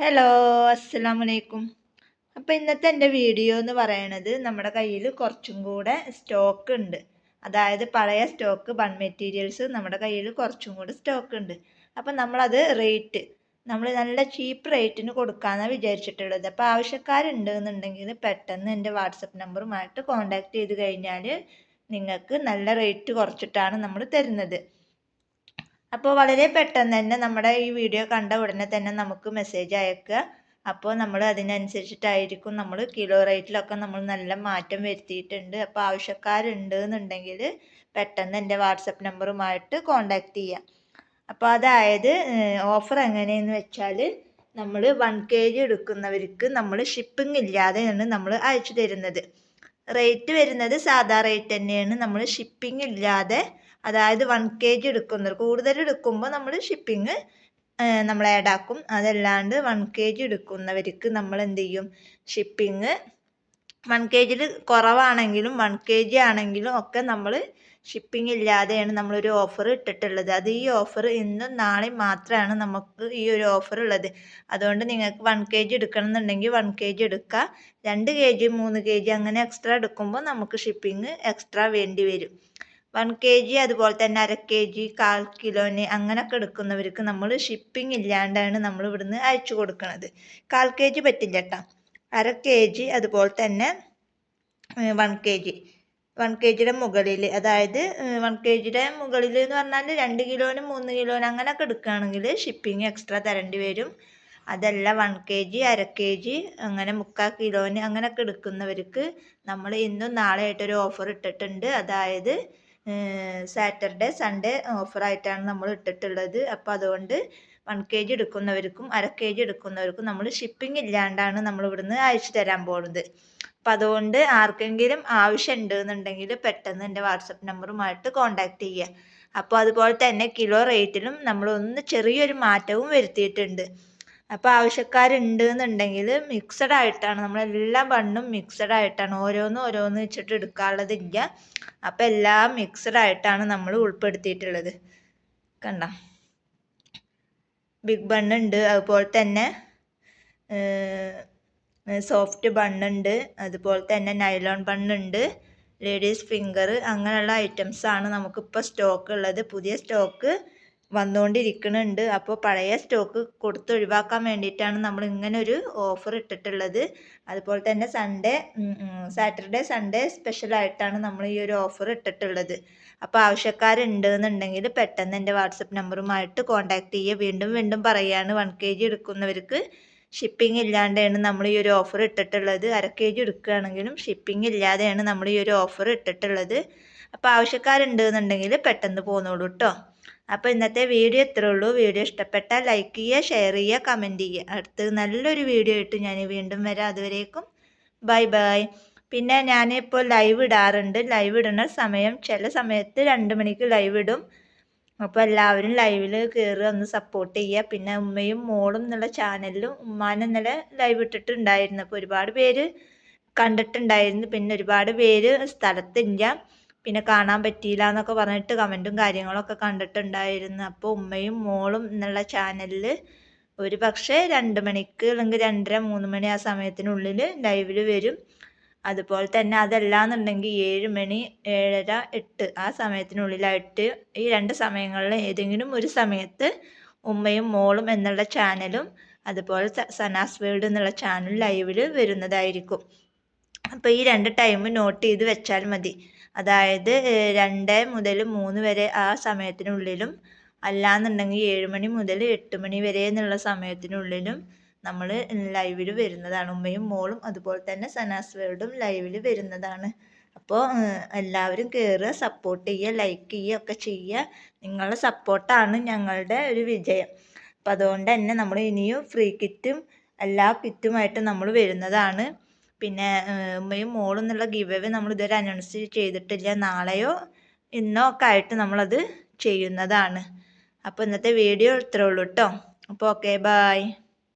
Hello അസ്സാം വലൈക്കും അപ്പോൾ ഇന്നത്തെ എന്റെ വീഡിയോ എന്ന് പറയണത് നമ്മുടെ കയ്യിൽ കുറച്ചും കൂടെ സ്റ്റോക്ക് ഉണ്ട്. അതായത് പഴയ സ്റ്റോക്ക് ബൺ മെറ്റീരിയൽസ് നമ്മുടെ കയ്യിൽ കുറച്ചും കൂടെ സ്റ്റോക്ക് ഉണ്ട്. അപ്പം നമ്മളത് റേറ്റ് നമ്മൾ നല്ല ചീപ്പ് റേറ്റിന് കൊടുക്കാമെന്നാണ് വിചാരിച്ചിട്ടുള്ളത്. അപ്പോൾ ആവശ്യക്കാരുണ്ട് എന്നുണ്ടെങ്കിൽ പെട്ടെന്ന് എന്റെ വാട്സപ്പ് നമ്പറുമായിട്ട് കോൺടാക്റ്റ് ചെയ്ത് കഴിഞ്ഞാൽ നിങ്ങൾക്ക് നല്ല റേറ്റ് കുറച്ചിട്ടാണ് നമ്മൾ തരുന്നത്. അപ്പോൾ വളരെ പെട്ടെന്ന് തന്നെ നമ്മുടെ ഈ വീഡിയോ കണ്ട ഉടനെ തന്നെ നമുക്ക് മെസ്സേജ് അയക്കുക. അപ്പോൾ നമ്മൾ അതിനനുസരിച്ചിട്ടായിരിക്കും നമ്മൾ കിലോ റേറ്റിലൊക്കെ നമ്മൾ നല്ല മാറ്റം വരുത്തിയിട്ടുണ്ട്. അപ്പോൾ ആവശ്യക്കാരുണ്ട് എന്നുണ്ടെങ്കിൽ പെട്ടെന്ന് എന്റെ വാട്സപ്പ് നമ്പറുമായിട്ട് കോണ്ടാക്ട് ചെയ്യാം. അപ്പോൾ അതായത് ഓഫർ എങ്ങനെയെന്ന് വെച്ചാൽ നമ്മൾ വൺ കെ ജി എടുക്കുന്നവർക്ക് നമ്മൾ ഷിപ്പിംഗ് ഇല്ലാതെയാണ് നമ്മൾ അയച്ചു തരുന്നത്. റേറ്റ് വരുന്നത് സാധാ റേറ്റ് തന്നെയാണ്. നമ്മൾ ഷിപ്പിംഗ് ഇല്ലാതെ അതായത് വൺ കെ ജി എടുക്കുന്നത് കൂടുതൽ എടുക്കുമ്പോൾ നമ്മൾ ഷിപ്പിംഗ് നമ്മൾ ആഡ് ആക്കും. അതല്ലാണ്ട് വൺ കെ ജി എടുക്കുന്നവർക്ക് നമ്മൾ എന്ത് ചെയ്യും? ഷിപ്പിംഗ് വൺ കെ ജിയിൽ കുറവാണെങ്കിലും വൺ കെ ജി ആണെങ്കിലും ഒക്കെ നമ്മൾ ഷിപ്പിംഗ് ഇല്ലാതെയാണ് നമ്മളൊരു ഓഫർ ഇട്ടിട്ടുള്ളത്. അത് ഈ ഓഫർ ഇന്നും നാളെയും മാത്രമാണ് നമുക്ക് ഈ ഒരു ഓഫർ ഉള്ളത്. അതുകൊണ്ട് നിങ്ങൾക്ക് വൺ കെ ജി എടുക്കണം എന്നുണ്ടെങ്കിൽ വൺ കെ ജി എടുക്കുക രണ്ട് കെ ജി മൂന്ന് കെ ജി അങ്ങനെ എക്സ്ട്രാ എടുക്കുമ്പോൾ നമുക്ക് ഷിപ്പിംഗ് എക്സ്ട്രാ വേണ്ടി വരും. വൺ കെ ജി അതുപോലെ തന്നെ അര കെ ജി കാൽ കിലോന് അങ്ങനെയൊക്കെ എടുക്കുന്നവർക്ക് നമ്മൾ ഷിപ്പിംഗ് ഇല്ലാണ്ടാണ് നമ്മൾ ഇവിടുന്ന് അയച്ചു കൊടുക്കുന്നത് കാൽ കെ ജി പറ്റില്ല കേട്ടോ അര കെ ജി അതുപോലെ തന്നെ one K G one K ജിയുടെ മുകളിൽ അതായത് വൺ കെ ജിയുടെ മുകളിൽ എന്ന് പറഞ്ഞാൽ രണ്ട് കിലോനും മൂന്ന് കിലോനും അങ്ങനെയൊക്കെ എടുക്കുകയാണെങ്കിൽ ഷിപ്പിംഗ് എക്സ്ട്രാ തരേണ്ടി വരും. അതല്ല വൺ കെ ജി അര കെ ജി അങ്ങനെ മുക്കാൽ കിലോന് അങ്ങനെയൊക്കെ എടുക്കുന്നവർക്ക് നമ്മൾ ഇന്നും നാളെ ആയിട്ടൊരു ഓഫർ ഇട്ടിട്ടുണ്ട്. അതായത് സാറ്റർഡേ സൺഡേ ഓഫറായിട്ടാണ് നമ്മൾ ഇട്ടിട്ടുള്ളത്. അപ്പോൾ അതുകൊണ്ട് വൺ കെ ജി എടുക്കുന്നവർക്കും അര കെ ജി എടുക്കുന്നവർക്കും നമ്മൾ ഷിപ്പിംഗ് ഇല്ലാണ്ടാണ് നമ്മൾ ഇവിടുന്ന് അയച്ചു തരാൻ പോകുന്നത് അപ്പം അതുകൊണ്ട് ആർക്കെങ്കിലും ആവശ്യം ഉണ്ടെന്നുണ്ടെങ്കിൽ പെട്ടെന്ന് എന്റെ വാട്സപ്പ് നമ്പറുമായിട്ട് കോൺടാക്റ്റ് ചെയ്യുക. അപ്പോൾ അതുപോലെ തന്നെ കിലോ റേറ്റിലും നമ്മൾ ഒന്ന് ചെറിയൊരു മാറ്റവും വരുത്തിയിട്ടുണ്ട്. അപ്പോൾ ആവശ്യക്കാരുണ്ട് എന്നുണ്ടെങ്കിൽ മിക്സഡ് ആയിട്ടാണ് നമ്മളെല്ലാ ബണ്ണും മിക്സഡ് ആയിട്ടാണ് ഓരോന്ന് ഓരോന്ന് വെച്ചിട്ട് എടുക്കാനുള്ളതില്ല അപ്പോൾ എല്ലാം മിക്സഡ് ആയിട്ടാണ് നമ്മൾ ഉൾപ്പെടുത്തിയിട്ടുള്ളത്. കണ്ട? ബിഗ് ബണ്ണുണ്ട് അതുപോലെ തന്നെ സോഫ്റ്റ് ബണ്ണുണ്ട്. അതുപോലെ തന്നെ നൈലോൺ ബണ്ണുണ്ട്. ലേഡീസ് ഫിംഗർ അങ്ങനെയുള്ള ഐറ്റംസാണ് നമുക്കിപ്പോൾ സ്റ്റോക്ക് ഉള്ളത്. പുതിയ സ്റ്റോക്ക് വന്നുകൊണ്ടിരിക്കുന്നുണ്ട് അപ്പോൾ പഴയ സ്റ്റോക്ക് കൊടുത്ത് ഒഴിവാക്കാൻ വേണ്ടിയിട്ടാണ് നമ്മൾ ഇങ്ങനൊരു ഓഫർ ഇട്ടിട്ടുള്ളത്. അതുപോലെ തന്നെ സൺഡേ സാറ്റർഡേ സൺഡേ സ്പെഷ്യലായിട്ടാണ് നമ്മൾ ഈ ഒരു ഓഫർ ഇട്ടിട്ടുള്ളത്. അപ്പോൾ ആവശ്യക്കാരുണ്ട് എന്നുണ്ടെങ്കിൽ പെട്ടെന്ന് എന്റെ വാട്സപ്പ് നമ്പറുമായിട്ട് കോൺടാക്ട് ചെയ്യുക. വീണ്ടും വീണ്ടും പറയുകയാണ് വൺ കെ ജി എടുക്കുന്നവർക്ക് ഷിപ്പിംഗ് ഇല്ലാണ്ടാണ് നമ്മൾ ഈ ഒരു ഓഫർ ഇട്ടിട്ടുള്ളത്. അര കെ ജി എടുക്കുകയാണെങ്കിലും ഷിപ്പിംഗ് ഇല്ലാതെയാണ് നമ്മൾ ഈ ഒരു ഓഫർ ഇട്ടിട്ടുള്ളത്. അപ്പോൾ ആവശ്യക്കാരുണ്ട് എന്നുണ്ടെങ്കിൽ പെട്ടെന്ന് പോന്നോളൂ കേട്ടോ അപ്പോൾ ഇന്നത്തെ വീഡിയോ ഇത്രേ ഉള്ളൂ. വീഡിയോ ഇഷ്ടപ്പെട്ടാൽ ലൈക്ക് ചെയ്യുക ഷെയർ ചെയ്യുക കമന്റ് ചെയ്യുക. അടുത്ത് നല്ലൊരു വീഡിയോ ഇട്ട് ഞാൻ വീണ്ടും വരാം. അതുവരേക്കും ബൈ ബൈ പിന്നെ ഞാനിപ്പോൾ ലൈവ് ഇടാറുണ്ട്. ലൈവ് ഇടുന്ന സമയം ചില സമയത്ത് രണ്ട് മണിക്ക് ലൈവ് ഇടും. അപ്പോൾ എല്ലാവരും ലൈവിൽ കയറി ഒന്ന് സപ്പോർട്ട് ചെയ്യുക. പിന്നെ ഉമ്മയും മോളും എന്നുള്ള ചാനലിലും ഉമ്മാൻ ഇന്നലെ ലൈവ് ഇട്ടിട്ടുണ്ടായിരുന്നു. അപ്പോൾ ഒരുപാട് പേര് കണ്ടിട്ടുണ്ടായിരുന്നു. പിന്നെ ഒരുപാട് പേര് സ്ഥലത്തില്ല. പിന്നെ കാണാൻ പറ്റിയില്ല എന്നൊക്കെ പറഞ്ഞിട്ട് കമന്റും കാര്യങ്ങളൊക്കെ കണ്ടിട്ടുണ്ടായിരുന്നു. അപ്പോൾ ഉമ്മയും മോളും എന്നുള്ള ചാനലിൽ ഒരു പക്ഷേ രണ്ട് മണിക്ക് അല്ലെങ്കിൽ രണ്ടര മൂന്ന് മണി ആ സമയത്തിനുള്ളിൽ ലൈവിൽ വരും. അതുപോലെ തന്നെ അതല്ലാന്നുണ്ടെങ്കിൽ ഏഴ് മണി ഏഴര എട്ട് ആ സമയത്തിനുള്ളിലായിട്ട് ഈ രണ്ട് സമയങ്ങളിൽ ഏതെങ്കിലും ഒരു സമയത്ത് ഉമ്മയും മോളും എന്നുള്ള ചാനലും അതുപോലെ സനാസ് വേൾഡ് എന്നുള്ള ചാനൽ ലൈവിൽ വരുന്നതായിരിക്കും. അപ്പോൾ ഈ രണ്ട് ടൈം നോട്ട് ചെയ്ത് വെച്ചാൽ മതി. അതായത് രണ്ട് മുതൽ മൂന്ന് വരെ ആ സമയത്തിനുള്ളിലും അല്ലാന്നുണ്ടെങ്കിൽ ഏഴ് മണി മുതൽ എട്ട് മണി വരെ എന്നുള്ള സമയത്തിനുള്ളിലും നമ്മൾ ലൈവിൽ വരുന്നതാണ്. ഉമ്മയും മോളും അതുപോലെ തന്നെ സനാസ് വേൾഡും ലൈവിൽ വരുന്നതാണ്. അപ്പോൾ എല്ലാവരും കയറുക സപ്പോർട്ട് ചെയ്യുക ലൈക്ക് ചെയ്യുക ഒക്കെ ചെയ്യുക നിങ്ങളുടെ സപ്പോർട്ടാണ് ഞങ്ങളുടെ ഒരു വിജയം. അപ്പോൾ അതുകൊണ്ട് തന്നെ നമ്മൾ ഇനിയും ഫ്രീ കിറ്റും എല്ലാ കിറ്റുമായിട്ട് നമ്മൾ വരുന്നതാണ്. പിന്നെ ഉമ്മയും മോളും എന്നുള്ള ഗിവ് അവേ നമ്മൾ ഇതുവരെ അനൗൺസ് ചെയ്തിട്ടില്ല. നാളെയോ ഇന്നോ ഒക്കെ ആയിട്ട് നമ്മളത് ചെയ്യുന്നതാണ്. അപ്പോൾ ഇന്നത്തെ വീഡിയോ ഇത്രേ ഉള്ളൂ കേട്ടോ അപ്പോൾ ഓക്കെ ബായ്